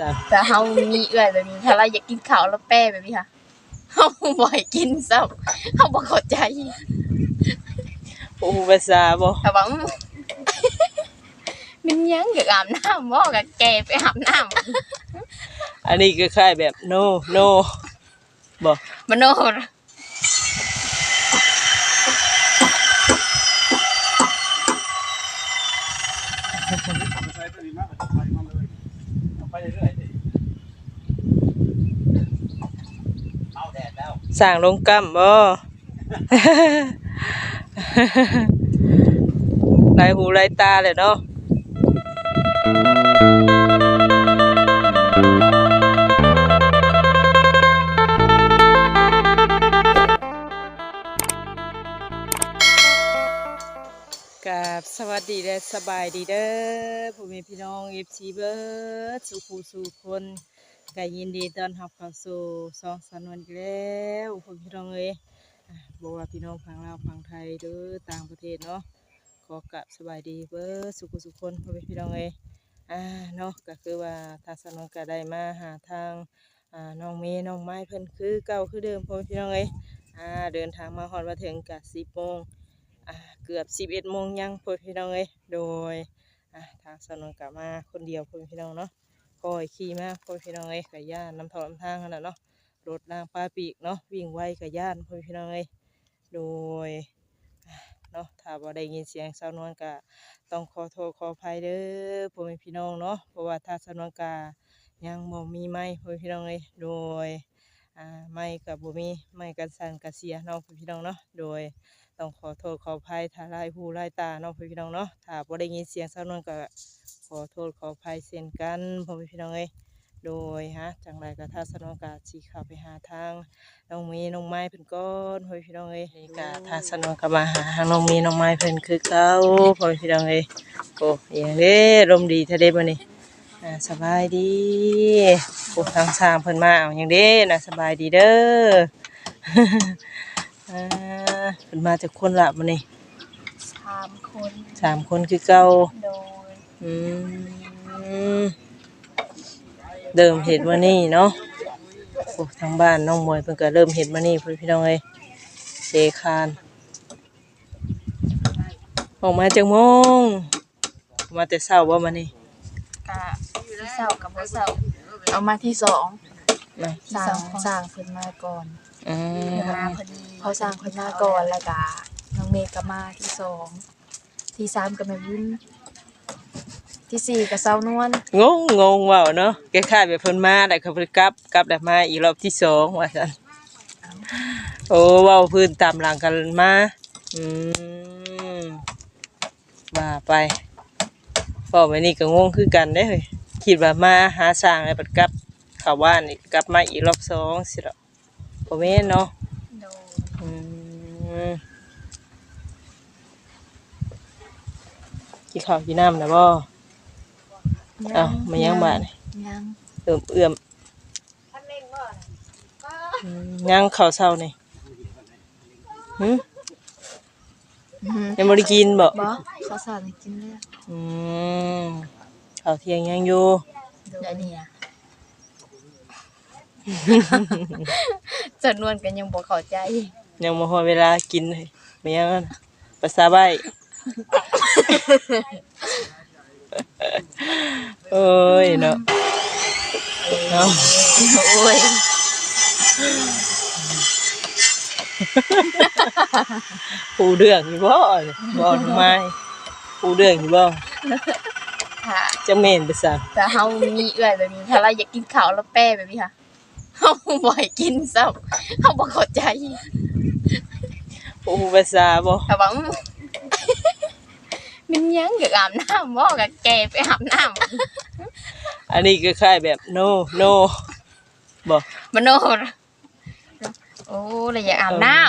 จ้ะแต่เฮามีเอื้อยแบบนี้ถ้าเราอยากกินข้าวแล้วแป้แบบนี้ค่ะเฮาบ่ให้กินซ้ำเฮาบ่เข้าใจโอ้ภาษาบ่แต่ว่ามันยังอยากอาบน้ำบ่ก็แกไปอาบน้ำอันนี้ก็คล้ายแบบ no no บ่มโน สร้างลงกำบ่ หลายหูหลายตาเลยเนาะ สวัสดีและสบายดีเด้อผู้มีพี่น้องเอฟซีเบิร์ดสุขูสู่คนก็ยินดีต้อนรับเข้าสู่สองสนวนอีกแล้วผู้พี่น้องเอ้ยบอกว่าพี่น้องฝั่งลาวฝั่งไทยเด้อต่างประเทศเนาะขอกับสบายดีเบิร์ดสุขูสู่คนผู้มีพี่น้องเอ้ยอ่าเนาะก็คือว่าทางสนวนก็ได้มาหาทางอ่าน้องเมย์น้องไม้เพิ่นคือเก่าคือเดิมผู้มีพี่น้องเอ้ยอ่าเดินทางมาฮอดมาถึงกะสิบโมง เกือบสิบเอ็ดโมงยังพ่อพี่น้องเอ้ยโดยทางสนวนกลับมาคนเดียวพ่อพี่น้องเนาะคอยขี่มาพ่อพี่น้องเอ้ยกับย่านน้ำทอน้ำทางขนาดเนาะรถรางปลาปีกเนาะวิ่งไวกับย่านพ่อพี่น้องเอ้ยโดยเนาะถ้าบ่ได้ยินเสียงสาวนวลก็ต้องขอโทษขออภัยเด้อพ่อแม่พี่น้องเนาะเพราะว่าทางสนวนกายังบ่มีไม้พ่อพี่น้องเอ้ยโดยอ่าไม้กับบ่มีไม้กันสั่นกันเสียเนาะพ่อพี่น้องเนาะโดย ต้องขอโทษขออภัยถ้าลายหูลายตาเน้องพี่น้องเนาะถ้าบ่ได้ยินเสียงสาวนวลก็ขอโทษขออภัยเช่นกันพ่อแม่พี่น้องเอ้ยโดยฮะจังไรก็ถ้าสนวลก็สิเข้าไปหาทางน้องมีน้องไม้เพิ่นก่อนพ่อพี่น้องเอ้ยนี่ก็ถ้าสนวลก็มาหาทางน้องมีน้องไม้เพิ่นคือเก่าพ่อแม่พี่น้องเอ้ยโอ้ยอย่างเด้ลมดีท้เด้บ่นี่สบายดีโอ้ทางสางเพิ่นมาเอาอย่างเด้นะสบายดีเด้อ เป็นมาจากคนละมันนี่สามคนสามคนคือเก่าโดยอืมเดิมเห็ดมานี่เนาะโอ้ทางบ้านน้องมวยเพิ่นก็เริ่มเห็ดมานี่เพิ่นพี่น้องเอ้ยเจคาน ออกมาจากโมงออกมาแต่เช้าว่ามานี่กะที่เศร้ากับบ่เศร้าเอามาที่สองนะสร้างสร้างเพิ่นมาก่อนอืมมาพอดี พอสร้างเพิ่นมาก่อนแล้วก็น้องเมย์ก็มาที่สองที่สามก็แม่วุ้นที่สี่ก็เซานวลงงงงเว่าเนาะแกค่ายแบบเพิ่นมาแล้วเขาเพิ่นกลับกลับแล้วมาอีกรอบที่สองว่าซั่นโอ้เว้าพื้นตามหลังกันมาอืมว่าไปพอไปนี่ก็งงคือกันได้อเฮ้ยคิดว่ามาหาสร้างแล้วปัดกลับเข้าบ้านอีกกลับมาอีกรอบสองสิละบ่แม่นเนาะโดยอืม กินข้าวกินน้ำนะบ่เอ้ามายังบ้านนี่ยังเอื้อมเอื้อมอืมยังข้าวเช้านี่หึอือหือยังบ่ได้กินบ่บ่เขาสอนให้กินแล้วอืมข้าวเที่ยงยังอยู่เดี๋ยวนี้อะจำนวนกันยังบ่เข้าใจ ยังบ่ฮอดเวลากินเลยไม่ยังอะนะภาษาใบโอ้ยเนาะเนาะโอ้ยปูเรื่องอยู่บ่เนี่ยบ่ทำไมปูเรื่องอยู่บ่ค่ะจะเม่นไปซะแต่เฮามีเอื้อยแบบนี้ถ้าเราอยากกินข้าวแล้วแป้แบบนี้ค่ะเฮาบ่ให้กินซ้ำเฮาบ่เข้าใจ ปูภาษาบ่แต่ว่ามันยังอยากอาบน้ำบ่ก็แกไปอาบน้ำอันนี้ก็คล้ายแบบ no no บ่มโนโอ้เลยอยากอาบน้ำ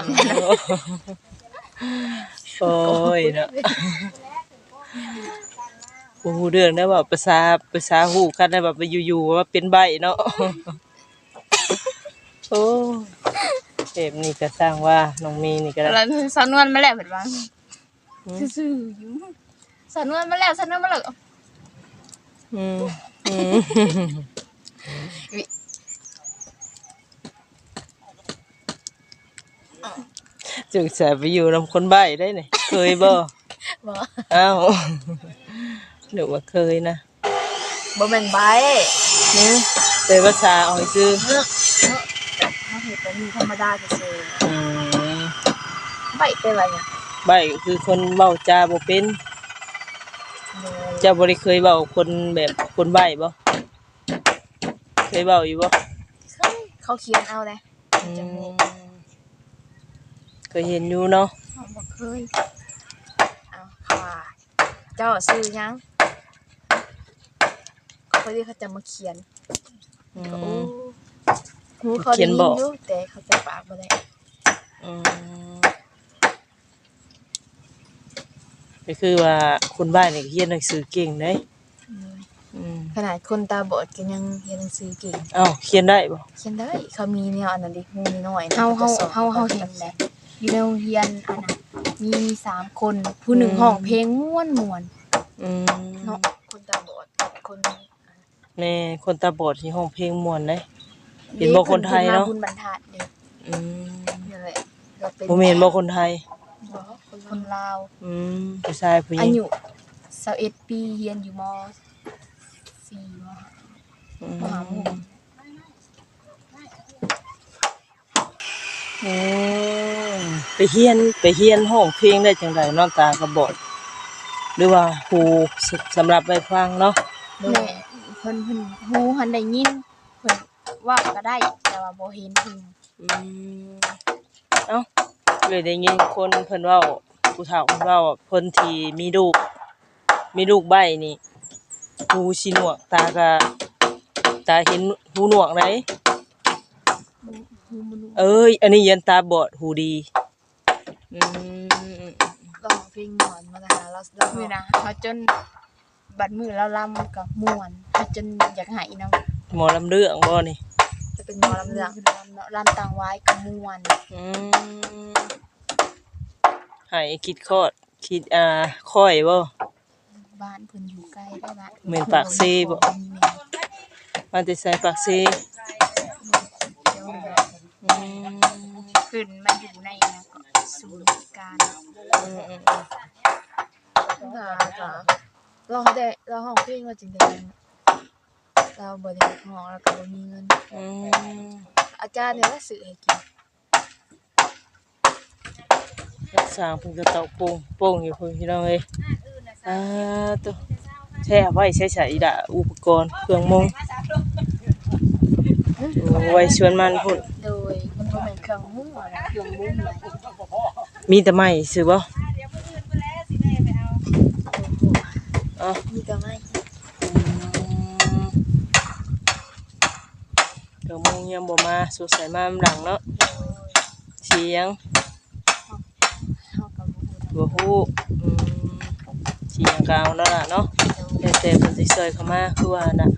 โอ้ยเนาะปูเรื่องได้บ่ภาษาภาษาฮู้กันได้แบบว่าอยู่ๆว่าเป็นใบเนาะโอ้เจ็บนี่ก็สร้างว่าน้องมีนี่ก็ได้แล้วสำนวนมาแล้วเพิ่นว่าซื่อๆอยู่สำนวนมาแล้วสำนวนมาแล้วอืมอืมจึงจะไปอยู่นำคนใบ้ได้นี่เคยบ่บ่อ้าวหนูว่าเคยนะบ่แม่นใบนี่เคยภาษาเอาให้ซื้อ เนาะเฮาเฮ็ด แบบนี้ธรรมดาซื่ออืมๆใบเป็นว่าหยังใบ้คือคนเว้าจาบ่เป็นเลยเจะบ่ได้เคยเว้าคนแบบคนใบ้บ่เคยเว้าอยู่บ่เคยเขาเขียนเอาเลยอืมเคยเห็นอยู่เนาะเขาบ่เคยเอาค่ะ เจ้าซื้อหยังเขาที่เขาจะมาเขียนอืก็โอ้ม หูเขาเขีได้ยนยินบอกอยู่แต่เขาจะปากบ่ได้อืมก็คือว่าคนบ้านนี่เรียนหนังสือเก่งเด้อืมอืมขนาดคนตาบอดก็ยังเรียนหนังสือเก่งเอ้าเขียนได้บ่เขียนได้ เขามีแนวอันนั้นดิหูน้อยๆนะเฮาขเฮาจะสอนเฮาเฮาเห็นแหละอยู่ในโรงเรียนอันน่ะมีสามคนผู้หนึ่งห้องเพลงม่วนม่วนอืมเนาะคนตาบอดกับคน แม่คนตาบอดที่ห้องเพลงม่วนเด้ เห็นบอกคนไทยเนาะ บุญบรรทัดเด็กอืมนั่นแหละเราเป็นบ่แม่นบ่คนไทยบ่คนคนลาว อืมผู้ชายผู้หญิอางยุ21ปีเรียนอยู่ม .4 มอืมมหาวิทยาลัยอืมไปเฮียนไปเฮียนห้องเพลงได้จังไดนอนตาก็บอด หรือว่าครูสสำหรับไปฟังเนาะ แม่เพิ่นเพิ่นฮู้หันได้ยินเพิ่น ว่าก็ได้ แต่ว่าบ่เห็นเพิ่นอืมเอ้าเลยได้ยินคนเพิ่นเว้าผู้เฒ่าเพิ่นเว้าว่าเพิ่นที่มีลูก มีลูกใบ้นี่หูสิหนวก ตาก็ตาเห็นหูหนวกไหนฮู้บ่รู้เอ้ย อันนี้ยันตาบอดหูดีอืมเราของเพลงหมอนมานะคะเราเรามื้อนะเฮาจนบัดมื้อเราลำกับม่วนเฮาจนอยากหายนำหมอลำเรื่องบ่นี่ จะเป็นหมอลำเรืองลำต่างไว้กับมวนอืมให้คิดคอดคิดอ่าค่อยบ่บ้านเพิ่นอยู่ใกล้ได้บ้านเหมือนปากซ่บ่มาแต่ใส่ปากซีขึ้นมาอยู่ในนะก็ศูนย์การอืมอืมค่ะเราเขาได้เราห้องเพลงเราจริงๆเราบริหารห้องแล้วก็บ่มีเงิน อืมอาจารย์เนี่ยว่าสื่อให้กินรักษาเพิ่นก็เตาโป่งโป่งอยู่เพิ่นพี่น้องเอ้ยอ่าตัวแช่ไว้ใช้ใช้ดะอุปกรณ์เครื่องมงโอ้ไว้ชวนมันพุ่นโดยมันบ่แม่นเครื่องมือนะเครื่องมือเลยมีแต่ไม้ซื่อบ่อ๋อ มีแต่ไม้ เดี๋ยวมึงยังบ่มาสงสัยมาหลังเนาะเสียงเฮากับบ่ฮู้เสียงกาวนั่นล่ะเนาะแต่แต่เพิ่นสิซอยเข้ามาคือว่าน่ะ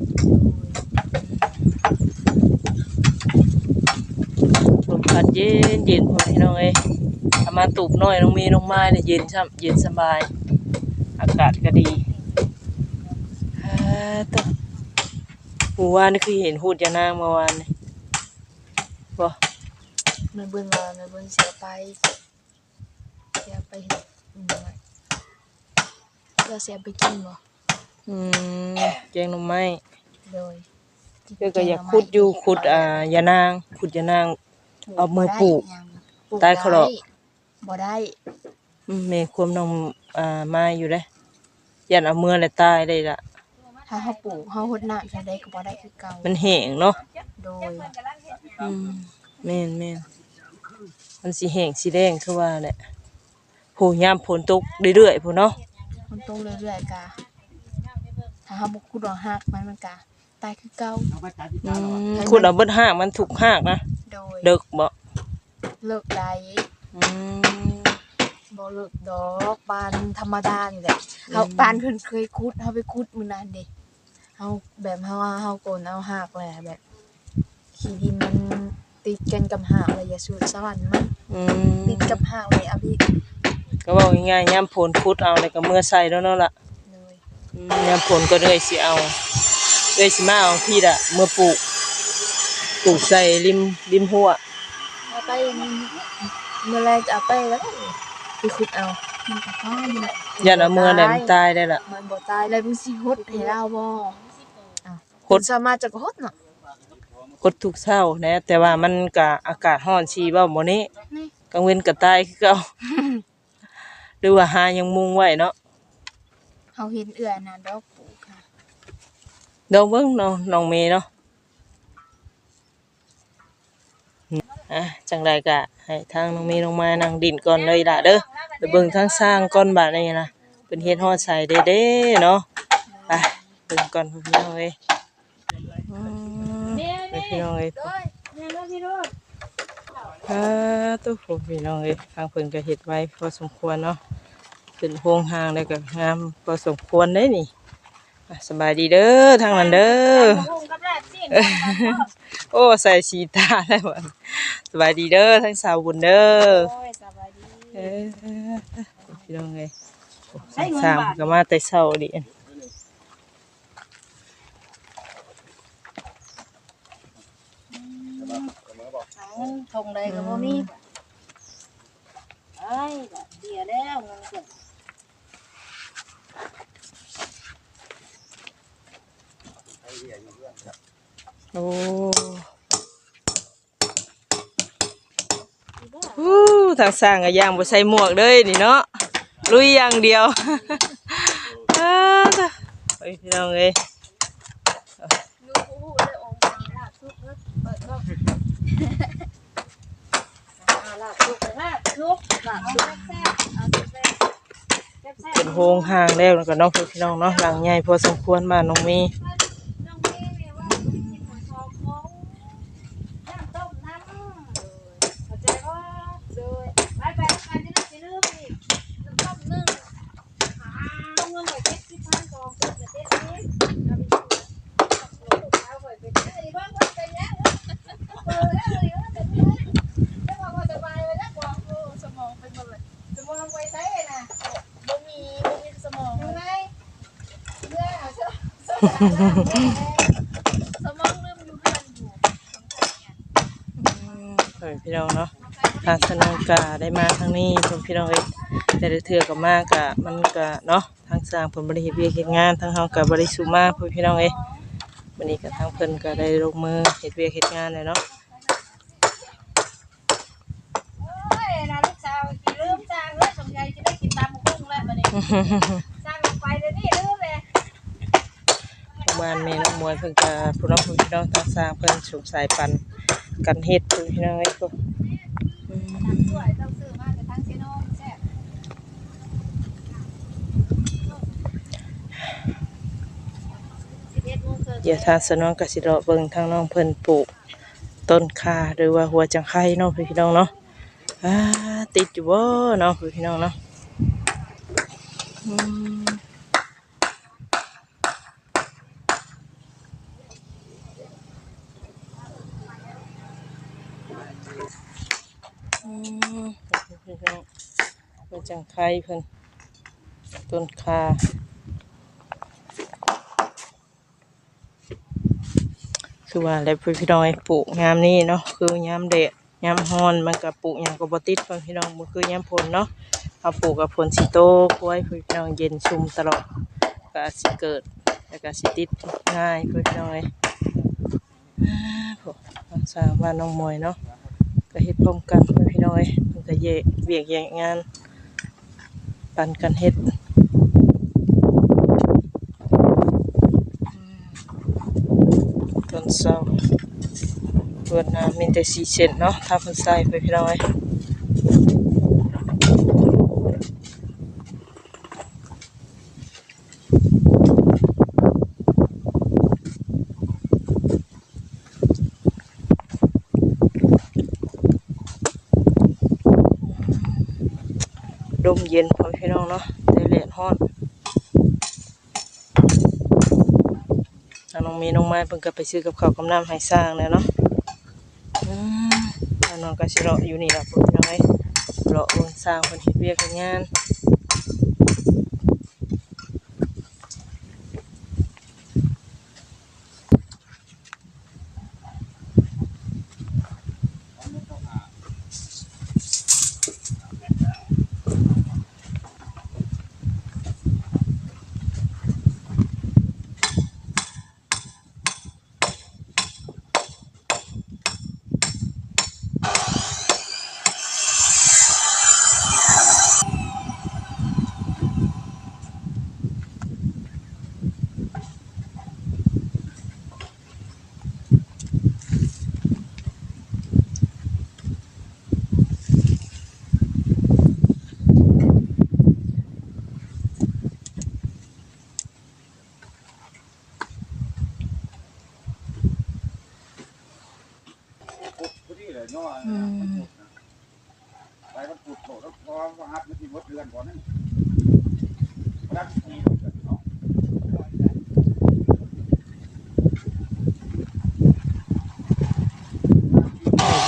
ลมพัดเย็นเย็นพ่อพี่น้องเอ้ยถ้ามาตูบน้อยน้องมีน้องไม้เนี่ยเย็นช่ำเย็นสบาย อากาศก็ดีฮ่าตัวหมู่วานนี่คือเห็นพูดยานางเมื่อวานนี่ บ่แม่เบิ่งว่าแม่เบิ่งเสียไปเสียไปเฮ็ดอืมไว้เราเสียไปกินบ่อืมแกงหน่อไม้โดยเพื่อก็อยากขุดอยู่ขุดอ่ายานางขุดยานาง เอามือปลูกตายเขาหรอกบ่ได้อืมแม่ควมน้องอ่ามาอยู่เด้ยันเอามือและตายได้ละถ้าเฮาปลูกเฮาหดน้ำจะได้ก็บ่ได้คือเก่ามันแห้งเนาะโดย อืมแม่นแม่นมันสิแห้งสิแดงคือว่าแหละโหยามฝนตกเรื่อยๆพุ่นเนาะมันโตเรื่อยๆกะถ้าเฮาบ่ขุดเอาหากมันมันกะตายคือเก่าอืมขุดเอาเบิดหากมันถูกหากนะโดยเดึกบ่เลิกได้อืม บ่เลิกดอกบานธรรมดานี่แหละเฮาบ้านเพิ่นเคยขุดเฮาไปขุดมื้อนั้นเด้เฮาแบบเฮาเฮาโกนเอาหากแหละแบบ ขี้ดินมันติดกันกับหากเลยอย่าสูดสวรรค์มันอืติดมกับหากเลยเอาพี่ก็เว้าง่ายๆยามฝนขุดเอาแล้วก็มือใส่แล้วเนาะล่ะเลยอืมยามฝนก็เลยสิเอาเลยสิมาเอาพี่ละเมื่อปลูกปลูกใส่ริมริมหัวเอาไปเมื่อไรจะเอาไปแล้วไปขุดเอามันก็ฟ้าอยู่แหละยันเอามือแหลมนตายได้ละมันบ่ตายแล้วมึงสิฮดให้เราบ่ขุขุดดสามารถจะกดเนาะก ดทุกเช้านะ แต่ว่ามันก็อากาศร้อนชีบ่หมดนี้นี่กลางเว้นก็ตายคือเก่าหรือว่าหายังมุงไว้เนาะเฮาเห็นเอื้อน่ะดอกปลูกค่ะดองเบิ่งน้องน้องเมย์เนาะอืมอะจังไดก็ให้ทางน้องเมย์ลงมานั่งดินก่อนเลยล่ะเด้อไปเบิ่งทางสร้างก่อนบาดนี้นะเพิ่นเฮ็ดฮอดใส่เด้ๆเนาะไปเบิ่งก่อนพี่น้องเอ้ยอืมไป พี่น้องเอ้ยอ่าตัวผมพี่น้องเอ้ยทางเพิ่นก็เฮ็ดไว้พอสมควรเนาะเป็นโพรงหางแล้วก็งามพอสมควรได้นี่อะสบายดีเด้อทางนั้นเด้อโอ้ใส่สีตาได้บ่สบายดีเด้อทั้งสาวบุญเด้อเออพี่น้องเอ้ยสามก็มาแต่เช้าดิ ทงใดก็บ่มีเอ้ยเดียวแล้วเงินเกิดโอ้อู้ทางสร้างก็ย่างบ่ใส่หมวกเด้ยนี่เนาะลุยอย่างเดียวอ้าจ้ะเฮ้ยพี่น้องเอ้ย ลูกฮู้เลยองค์ลาบสุกเปิดบ่ลาบสุกลาบสุกลาบสุกแซ่บเอาแซ่บเป็นโฮงห่างแล้วแล้วก็น้องพี่น้องเนาะหลังใหญ่พอสมควรบ้านน้องมีน้องมีแม่ว่าสิขอชอบของน้ำต้มน้ำเข้าใจบ่โดยไปไปไปจะได้สิลืมอีกน้ำต้มนึ่งต้องเงินไป70,000กองเกิดจะเต็มนี้เอาไปอยู่เอาไปเป็นไอ้บ้านว่าเป็นแล้วเออแล้วเลยว่าเป็นแล้วแล้วบอกว่าสบายเลยแล้วบอกโอ้สมองเป็นหมดเลยสมองไว้ใช้น่ะบ่มีบ่มีสมองยังไงเรื่องเอาซะ สมองลืมอยู่เพื่อนอยู่เฮ้ยพี่น้องเนาะทางสนองกาได้มาทางนี้เพิ่นพี่น้องเอ้ยแต่ละเทื่อก็มากะมันก็เนาะทางสร้างเพิ่นบ่ได้เฮ็ดเวียกเฮ็ดงานทางเฮาก็บ่ได้สู้มาเพิ่นพี่น้องเอ้ยวันนี้ก็ทางเพิ่นก็ได้ลงมือเฮ็ดเวียกเฮ็ดงานเลยเนาะโอ้ยนะลูกสาวสิลืมจางเลยสมใจจะได้กินตำกุ้งแล้วบัดนี้จางลงไปเดี๋ยวนี้ลืมเลย บ้านแม่น้องมวยเพิ่นก็ผู้น้องผู้พี่น้องทางสร้างเพิ่นสูบสายปันกันเฮ็ดเพิ่นพี่น้องเอ้ยก็อืมสวยต้องซื้อมาจากทางเซโนแซ่บ11โมงครึ่งเดี๋ยวทางสนองก็สิรอเบิ่งทางน้องเพิ่นปลูกต้นข่าหรือว่าหัวจังไข่เนาะพี่น้องเนาะอ่าติดอยู่บ่เนาะพี่น้องเนาะอืม อืมพี่น้องเป็น จังไคเพิ่นต้นคาคือว่าแล้วพี่น้องไอ้ปลูกยามนี้เนาะคือยามแดดยามร้อนมันก็ปลูกหยังก็บ่ติดเพิ่นพี่น้องบ่คือยามฝนเนาะเอาปลูกกับฝนสิโตกล้วยพี่น้องเย็นชุ่มตลอดก็อาจสิเกิดแล้วก็สิติดง่ายพี่น้องเอ้ยอ่าพวกรักษานน้องมวยเนาะก็เฮ็ดพร้อมกันเพื่อนพี่น้อยเพิ่นก็แยกเวียกแยกงาน ปันกันเฮ็ดต้นเสาเปิดน้ำมีแต่สีเส้นเนาะถ้าเพิ่นใส่ไปพี่น้อยลมเย็นพอพี่น้องเนาะ แต่แดดร้อนทางน้องมีน้องไม้เพิ่งก็ไปซื้อกับข้าวกับน้ำให้สร้างแล้วเนาะน้องก็สิรออยู่นี่ล่ะพวกพี่น้องเอ้ยรอเบิ่งสร้างคนเฮ็ดเวียกเฮ็ดงาน ย่ออืมไปมันปุดโผล่แล้วพอว่าฮัดมันสิหมดเดือนก่อนนั่นรักทีเนาะ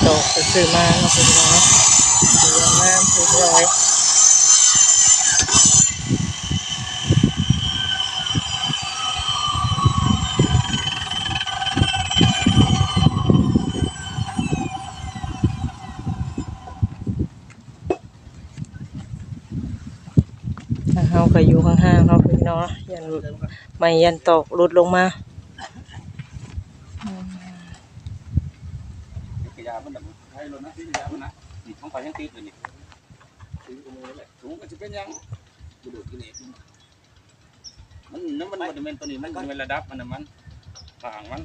โตไปซื้อมาเนาะคุณน้องเนาะซื้อมาซื้อไว้ถ้ ก็อยู่ข้างๆเนาะพี่น้องเนาะยันไม่ยันตกหลุดลงมากระยามันแบบให้รถนะที่กระยามันนะนี่ท้องไปยังติดเลยนี่ถึงตรงนี้แหละถุงก็จะเป็นยังกูดูที่นี่มันน้ำมันมันเป็นตัวนี้มันเป็นระดับมันนะมันห่างมัน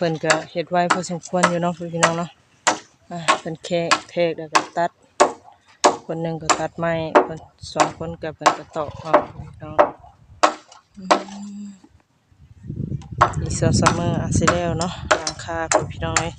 เพิ่นก็เห็ดไว้พอสมควรอยู่เนาะพี่น้องเนาะอ่าเพิ่นแค่เทกแล้วก็ตัด คนหนึ่งก็ตัดไม้คนสองคนก็เพิ่นก็ตอกเอาพี่น้องอีกสองสามมื้ออาจสิแล้วเนาะหลังคาพี่น้องเอ้ย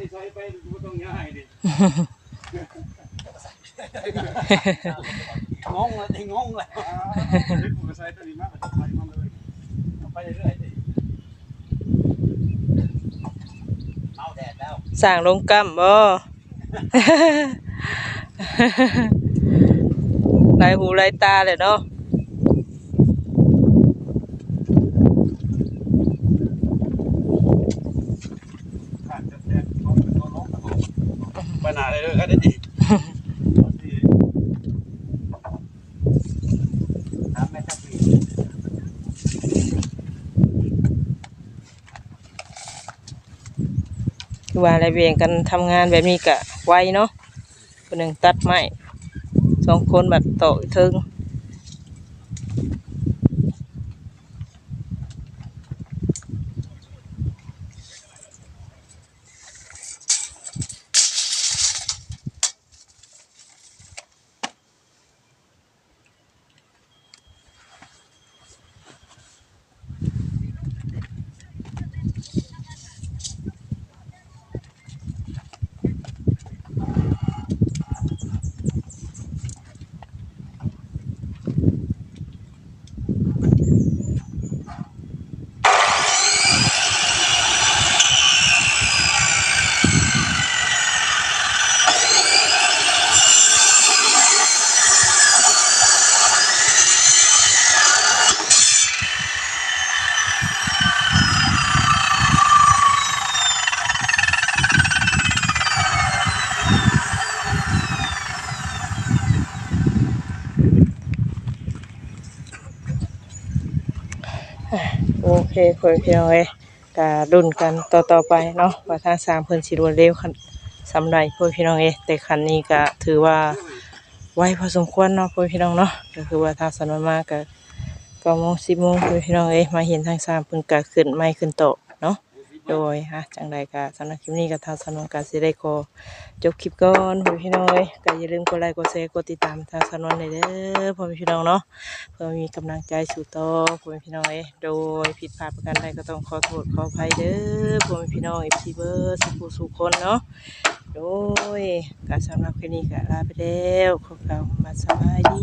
นี่ใช้ไปต้องง่ายดิงงเลยงงเลยผมก็ใช้ตัวนี้มากกว่าใช้มาเลยไปเรื่อยดิเอาแดดแล้วสงโรงกรรมบ่หลายหูหลายตาเลยเนาะ ขาดจะแดดเอาเป็นตัวลงไปหนาเลยเลยก็ได้ดีทำไม่ต้องมี คือว่าอะไรเวียงกันทำงานแบบนี้กะไวเนาะคนหนึ่งตัดไม้สองคนแบบโตะถึง พื่อนพี่น้องเอ้ยก็ดุนกันต่อๆไปเนาะว่าทางสามเพิ่นสิรวดเร็วคันสำหรับพื่อพี่น้องเอ้ยแต่คันนี้ก็ถือว่าไวพอสมควรเนาะพื่อพี่น้องเนาะก็คือว่าทางสนวนมากก็ก็โมงสิบโมงพื่อพี่น้องเอ้ยมาเห็นทางสามเพิ่นก็ขึ้นไม่ขึ้นโต โดยฮะจังใดก็สำหรับคลิปนี้ก็ทางสนวนก็สิได้ขอจบคลิปก่อนพ่อพี่น้อยก็อย่าลืมกดไลค์กดแชร์กดติดตามทางสนวนได้เด้อพ่อพี่น้องเนาะเพื่อมีกำลังใจสู่ต่อพ่อแม่พี่น้อยโดยผิดพลาดประการใดก็ต้องขอโทษขออภัยเด้อพ่อแม่พี่น้องเอฟซีเบอร์สุขสุขคนเนาะโดยการสำหรับคลิปนี้ก็ลาไปแล้วขอกล่าวคำว่าสบายดี